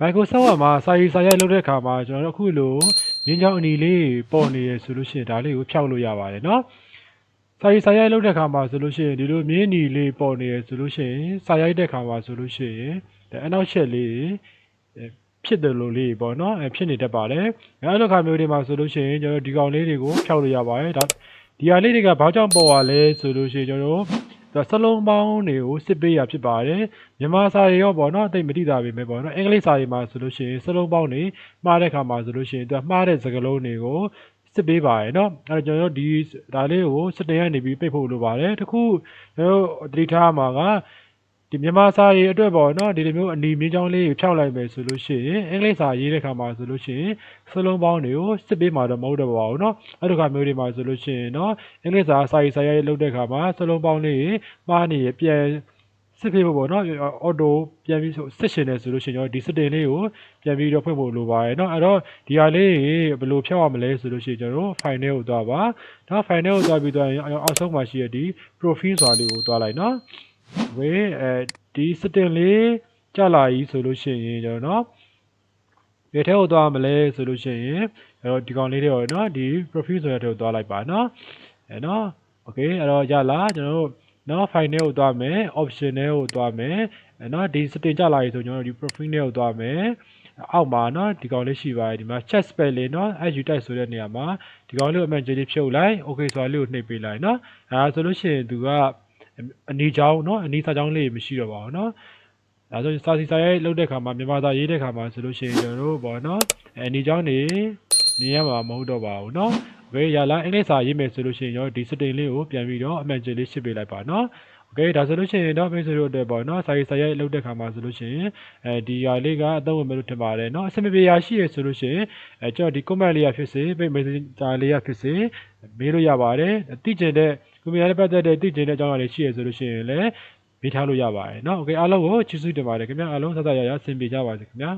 Microsoft မှာစာရေးစာရိုက်လုပ်တဲ့အခါမှာကျွန်တော်တို့အခုလိုရင်းချောင်းအနီလေးပေါ်နေရဆိုလို့ရှိရင်ဒါလေးကိုဖြောက်လို့ရပါတယ်เนาะစာရေးစာရိုက်လုပ်တဲ့အခါမှာဆိုလို့ရှိရင်ဒီလိုမြင်းအနီလေးပေါ်နေရဆိုလို့ရှိရင်စာရိုက်တဲ့အခါမှာဆိုလို့ရှိရင်ဒါအနောက်ရှက်လေးအဲဖြစ်တယ်လို့လေးပေါ့เนาะအဲဖြစ်နေတတ်ပါတယ်အဲလိုခါမျိုးတွေမှာဆိုလို့ရှိရင်ကျွန်တော်တို့ဒီကောင်လေးတွေကိုဖြောက်လို့ရပါတယ်ဒါဒီဟာလေးတွေကဘာကြောင့်ပေါ်ရလဲဆိုလို့ရှိရင်ကျွန်တော် တို့ဒါစလုံးပေါင်းတွေကိုစစ်ပေးရဖြစ်ပါတယ်မြန်မာစာရေရောပေါ့နော်အသိမတိတာပဲပေါ့နော်အင်္ဂလိပ်စာရေမှာဆိုလို့ရှိရင်စလုံးပေါင်းတွေမှားတဲ့ခါမှာဆိုလို့ရှိရင်သူကမှားတဲ့စကားလုံးတွေကိုစစ်ပေးပါရယ်နော်အဲတော့ကျွန်တော်တို့ဒီဒါလေးကိုစတင်ရနေပြီးပိတ်ဖို့လိုပါတယ်တခုကျွန်တော်တို့သတိထားမှာက ဒီမြန်မာစာရေအတွက်ပေါ့နော်ဒီလိုမျိုးအနီမြင့်ချောင်းလေးကိုဖြောက်လိုက်မယ်ဆိုလို့ရှိရင်အင်္ဂလိပ်စာရေးတဲ့ခါမှာဆိုလို့ရှိရင်စလုံးပေါင်းတွေကိုစစ်ပေးမှာတော့မဟုတ်တော့ပါဘူးเนาะအဲ့ဒီခါမျိုးတွေမှာဆိုလို့ရှိရင်เนาะအင်္ဂလိပ်စာစာရေးစာရေးလုပ်တဲ့ခါမှာစလုံးပေါင်းလေးတွေမှားနေရပြန်စစ်ပေးဖို့ပေါ့နော်အော်တိုပြန်ပြီးစစ်ရှင်နေဆိုလို့ရှိရင်ကျွန်တော်ဒီစတင်လေးကိုပြန်ပြီးတော့ဖွင့်ဖို့လိုပါတယ်เนาะအဲ့တော့ဒီဟာလေးဘယ်လိုဖြောက်ရမလဲဆိုလို့ရှိရင်ကျွန်တော်တို့ file ကိုသွားပါဒါ file ကိုသွားပြီးတော့အောက်ဆုံးမှာရှိရဒီ profile ဆိုတာလေးကိုသွားလိုက်เนาะ ဝေးအဲဒီစတင်လေးကြလာပြီဆိုလို့ရှိရင်ကျွန်တော်เนาะ ဘယ်ထဲကိုသွားမလဲဆိုလို့ရှိရင်အဲ့တော့ဒီကောင်လေးတွေရောเนาะဒီ profile ဆိုတဲ့ထဲကိုသွားလိုက်ပါเนาะအဲ့เนาะ okay အဲ့တော့ရလာကျွန်တော်တို့เนาะ file ထဲကိုသွားမယ် option ထဲကိုသွားမယ်အဲ့เนาะဒီ setting ကြလာပြီဆိုကျွန်တော်တို့ဒီ profile ထဲကိုသွားမယ်အောက်မှာเนาะဒီကောင်လေးရှိပါတယ်ဒီမှာ chat spell လေးเนาะ SU type ဆိုတဲ့နေရာမှာဒီကောင်လေးကိုအမှန်ကြီးလေးဖြုတ်လိုက် okay ဆိုတာလေးကိုနှိပ်ပေးလိုက်เนาะအဲဒါဆိုလို့ရှိရင်သူက အနီချောင်းเนาะအနီစာချောင်းလေးမရှိတော့ပါဘူးเนาะ ဒါဆိုစာစီစာရေးလုပ်တဲ့ခါမှာမြန်မာစာရေးတဲ့ခါမှာဆိုလို့ရှိရင်ကျွန်တော်တို့ပေါ့နော်အဲအနေချောင်းနေနေရမှာမဟုတ်တော့ပါဘူးเนาะโอเคရလာအင်္ဂလိပ်စာရေးမယ်ဆိုလို့ရှိရင်ကျွန်တော်ဒီစတင်လေးကိုပြန်ပြီးတော့အမှန်ကျလေးရှင်းပေးလိုက်ပါเนาะโอเคဒါဆိုလို့ရှိရင်တော့မိတ်ဆွေတို့အတွက်ပေါ့နော်စာရေးစာရေးလုပ်တဲ့ခါမှာဆိုလို့ရှိရင်အဲဒီဟာလေးကအသုံးဝင်မယ်လို့ထင်ပါတယ်เนาะအဆင်မပြေရရှိရဆိုလို့ရှိရင်အဲကျွန်တော်ဒီ comment လေးရဖြစ်စေပိတ် messenger လေးရဖြစ်စေမေးလို့ရပါတယ်သိကျင်တဲ့ ကွန်ပျူတာနဲ့ပတ်သက်တဲ့သိကျင်တဲ့အကြောင်းအရာတွေရှိရဆိုလို့ရှိရင်လည်း ပေးထားလို့ရပါတယ်เนาะโอเคအားလုံးကိုချစ်စွတင်ပါတယ်ခင်ဗျာအားလုံးဆက်ဆက်ရရဆင်ပြေကြပါစေခင်ဗျာ